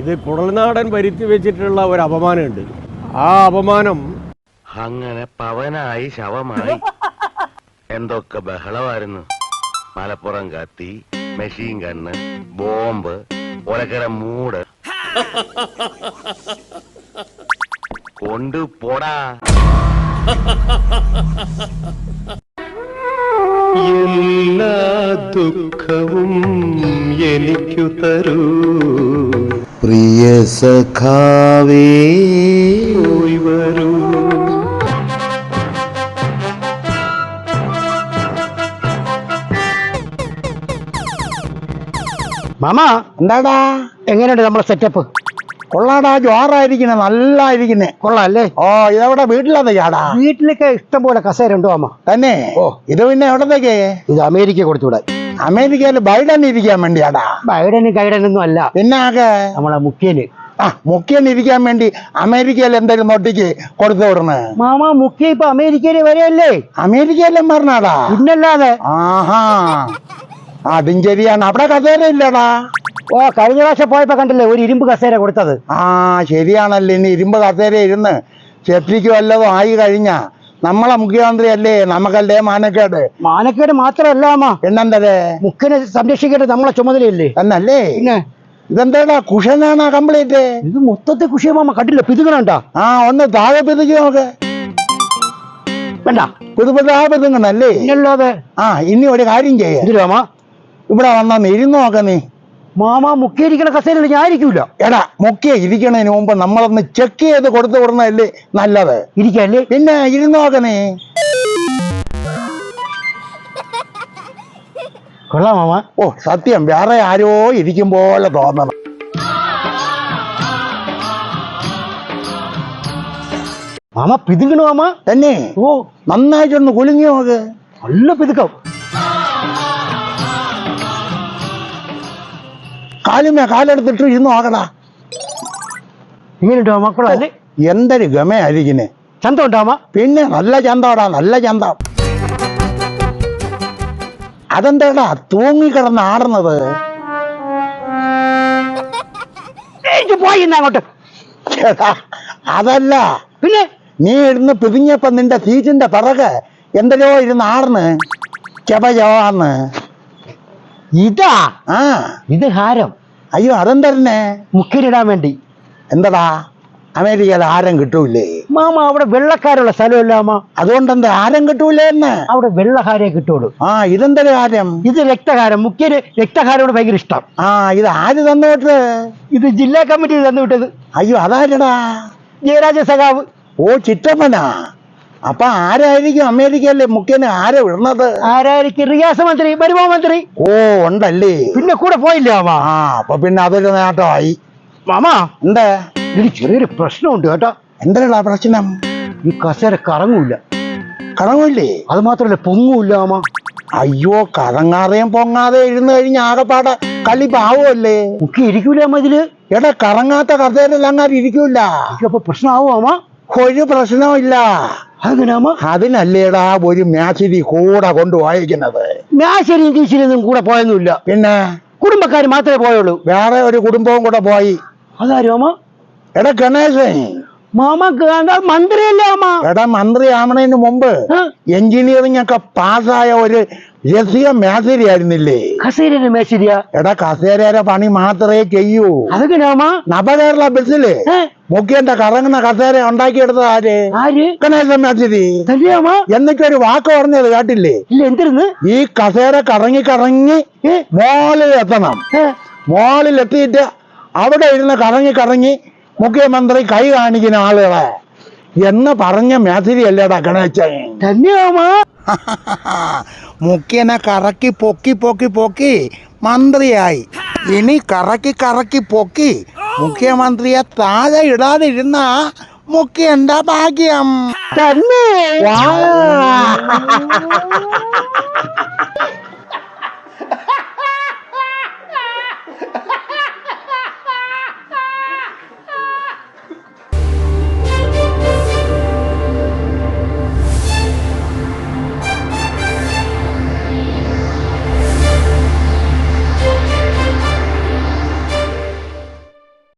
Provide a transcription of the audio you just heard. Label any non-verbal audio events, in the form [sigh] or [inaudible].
ഇത് കുടൽനാടൻ വരുത്തി വെച്ചിട്ടുള്ള ഒരു അപമാനമുണ്ട്. ആ അപമാനം അങ്ങനെ പവനായി ശവമായി. എന്തൊക്കെ ബഹളമായിരുന്നു. മലപ്പുറം കത്തി മെഷീൻ കണ്ണ് ബോംബ് ഒലക്കര മൂട്. കൊണ്ടു പോടാ എല്ലാ ദുഃഖവും എനിക്കു തരൂ. പോയി വരൂ മാമ എന്താടാ? എങ്ങനെയുണ്ട് നമ്മുടെ സെറ്റപ്പ് കൊള്ളാടാ ജോറായിരിക്കണേ നല്ലായിരിക്കണേ കൊള്ളാല്ലേ? ഓ ഇതെവിടെ വീട്ടിലത് ചാടാ വീട്ടിലൊക്കെ ഇഷ്ടം പോലെ കസേര ഉണ്ടോ അമ്മ തന്നെ? ഓ. ഇത് പിന്നെ എവിടത്തേക്കേ? ഇത് അമേരിക്ക കൊടുത്തൂടെ അമേരിക്കയിൽ ബൈഡൻ ഇരിക്കാൻ വേണ്ടിയാടാ. ബൈഡനും കൈഡനൊന്നും അല്ല. പിന്നെ ആകെ? നമ്മളെ മുഖ്യന്. ആ മുഖ്യൻ ഇരിക്കാൻ വേണ്ടി അമേരിക്കയിൽ എന്തെങ്കിലും നൊട്ടിക്ക് കൊടുത്തു വിടണേ മാമ മുഖ്യ ഇപ്പൊ അമേരിക്കയിൽ വരെയല്ലേ? അമേരിക്കയിലും പറഞ്ഞാടാ. പിന്നല്ലാതെ? ആഹാ അതും ശരിയാണ്. അവിടെ കസേര ഇല്ലടാ. ഓ കഴിഞ്ഞ പ്രാവശ്യം പോയപ്പോ കണ്ടില്ലേ ഒരു ഇരുമ്പ് കസേര കൊടുത്തത്. ആ ശരിയാണല്ലേ ഇനി ഇരുമ്പ് കസേര ഇരുന്ന് ചെപ്പിക്ക് വല്ലതും ആയി കഴിഞ്ഞാ നമ്മളെ മുഖ്യമന്ത്രി അല്ലേ നമുക്കല്ലേ മാനക്കേട്? മാനക്കേട് മാത്രമല്ല അമ്മ പിന്നെന്തരേ? മുഖ്യനെ സംരക്ഷിക്കേണ്ടത് നമ്മളെ ചുമതലയല്ലേ? എന്നല്ലേ പിന്നെ? ഇതെന്താടാ? കുഷനാണോ കംപ്ലീറ്റ്? ഇത് മൊത്തത്തെ കുഷിയ മാമ കണ്ടില്ല. പിതുകണണ്ട ആ ഒന്ന് താഴെ പിതുക്കി നോക്ക്. വേണ്ട. പുതുപുതാ പിതുങ്ങണല്ലേ പിന്നല്ലാതെ. ആ ഇനി ഒരു കാര്യം ചെയ്യാ. ഇവിടെ വന്നാ ഇരുന്ന് നോക്ക നീ. മാമ മുക്കിയിരിക്കണ കസേരയിൽ ഞാൻ ഇരിക്കൂല. എടാ മുക്കിയ ഇരിക്കണതിന് മുമ്പ് നമ്മളൊന്ന് ചെക്ക് ചെയ്ത് കൊടുത്തു വിടണല്ലേ നല്ലത്. ഇരിക്കല്ലേ? പിന്നെ ഇരുന്ന് നോക്ക നീ. കൊള്ളാം മാമ. ഓ സത്യം വേറെ ആരോ ഇരിക്കും പോലെ തോന്നണം മാമ പിതുങ്ങണു മാമ? തന്നെ. ഓ. നന്നായിട്ടൊന്ന് കുലുങ്ങി നോക്ക് നല്ല പിതുക്കം. കാലുമേ കാലെടുത്തിട്ട് ഇരുന്ന് നോക്കടാ. ഇങ്ങനെ മക്കളല്ലേ എന്തൊരു ഗമയായിരിക്കുന്നേ ചന്തം ഉണ്ടോ മാമ? പിന്നെ നല്ല ചന്തോടാ നല്ല ചന്തം. അതെന്താടാ? തൂങ്ങിക്കിടന്ന് ആടുന്നത്. ഏയ് പോയി അങ്ങോട്ട്. എടാ, അതല്ല. പിന്നെ? നീ ഇരുന്ന് പിതിഞ്ഞപ്പം നിന്റെ സീറ്റിന്റെ പിറകെ എന്തെല്ലോ ഇരുന്ന് ആടുന്ന്. ചെവയോന്ന്. ഇതാ? ആ. ഇത് ഹാരം. അയ്യോ അതെന്തരനെ മുക്കിലിടാൻ വേണ്ടി. എന്തടാ? അമേരിക്കയിൽ ആരം കിട്ടൂലേ? മാമ അവിടെ വെള്ളക്കാരുള്ള സ്ഥലമല്ല മാ അതുകൊണ്ടെന്താ ആരം കിട്ടൂലേ എന്ന്? അവിടെ വെള്ളക്കാരെ കിട്ടുള്ളൂ. ആ ഇതെന്തൊരു കാര്യം ഇത് രക്തകാരം മുഖ്യ രക്തകാരോട് ഭയങ്കര ഇഷ്ടം. ആ ഇത് ആര് തന്നു വിട്ടത് ഇത് ജില്ലാ കമ്മിറ്റി തന്നു വിട്ടത്. അയ്യോ അതാരടാ? ജയരാജ സഖാവ്. ഓ ചിറ്റപ്പനാ അപ്പൊ ആരായിരിക്കും അമേരിക്കയിലെ മുഖ്യന് ആരെ വിടുന്നത് ആരായിരിക്കും? റിയാസ മന്ത്രി വരുമോ മന്ത്രി? ഓ ഉണ്ടല്ലേ. പിന്നെ കൂടെ പോയില്ല മാമ? ആ അപ്പൊ പിന്നെ അതൊരു നേട്ടമായി. മാമാ എന്താ? ഇതിന് ചെറിയൊരു പ്രശ്നമുണ്ട് കേട്ടോ. എന്തരടാ പ്രശ്നം? ഈ കസേര കറങ്ങൂല. കറങ്ങൂല്ലേ? അത് മാത്രമല്ല പൊങ്ങൂല്ല അയ്യോ കറങ്ങാതെയും പൊങ്ങാതെ ഇരുന്ന് കഴിഞ്ഞ ആകെപ്പാടെ കളി പാവല്ലേ? മുക്കി ഇരിക്കൂല അമ്മ ഇതിൽ? എടാ കറങ്ങാത്ത ഇരിക്കൂല്ല ഇരിക്കൂല. അപ്പൊ പ്രശ്നമാവോ അമ്മ ഒരു പ്രശ്നമില്ല അതെങ്ങനെ അതിനല്ലേടാ ഒരു മേശരി കൂടെ കൊണ്ടുപോയിരിക്കുന്നത് ഞാൻ ശരി ടീച്ചറൊന്നും കൂടെ പോയൊന്നുമില്ല. പിന്നെ? കുടുംബക്കാർ മാത്രമേ പോയുള്ളൂ. വേറെ ഒരു കുടുംബവും കൂടെ പോയി. അതാരോമ എടാ ഗണേശൻ മാമ ഗാന്ധാ മന്ത്രിയല്ലേ അമ്മ എടാ മന്ത്രി ആവണതിന് മുമ്പ് എഞ്ചിനീയറിംഗ് ഒക്കെ പാസ്സായ ഒരു രസിക മേശരി ആയിരുന്നില്ലേ? കസേരയുടെ മേശരിയാ? എടാ കസേരയുടെ പണി മാത്രമേ ചെയ്യൂ. അമ്മ നവകേരള ബസ്സിൽ മുഖ്യന്റെ കറങ്ങുന്ന കസേര ഉണ്ടാക്കിയെടുത്തത് ആര്? ആര്? ഗണേശൻ മേശരി. എന്നൊക്കെ ഒരു എന്നിട്ടൊരു വാക്ക് പറഞ്ഞത് കേട്ടില്ലേ? ഇല്ല എന്തിരുന്ന്? ഈ കസേര കറങ്ങി കറങ്ങി മോളിൽ എത്തണം മോളിൽ എത്തിയിട്ട് അവിടെ ഇരുന്ന് കറങ്ങി കറങ്ങി മുഖ്യമന്ത്രി കൈ കാണിക്കുന്ന ആളുകളെ എന്ന് പറഞ്ഞ മേത്തിരി അല്ലേടാ ഗണേശൻ [laughs] മുഖ്യനെ കറക്കി പൊക്കി പൊക്കി പൊക്കി മന്ത്രിയായി. ഇനി കറക്കി കറക്കി പൊക്കി മുഖ്യമന്ത്രിയെ താഴെ ഇടാതിരുന്ന മുഖ്യന്റെ ഭാഗ്യം. തന്നെ [laughs]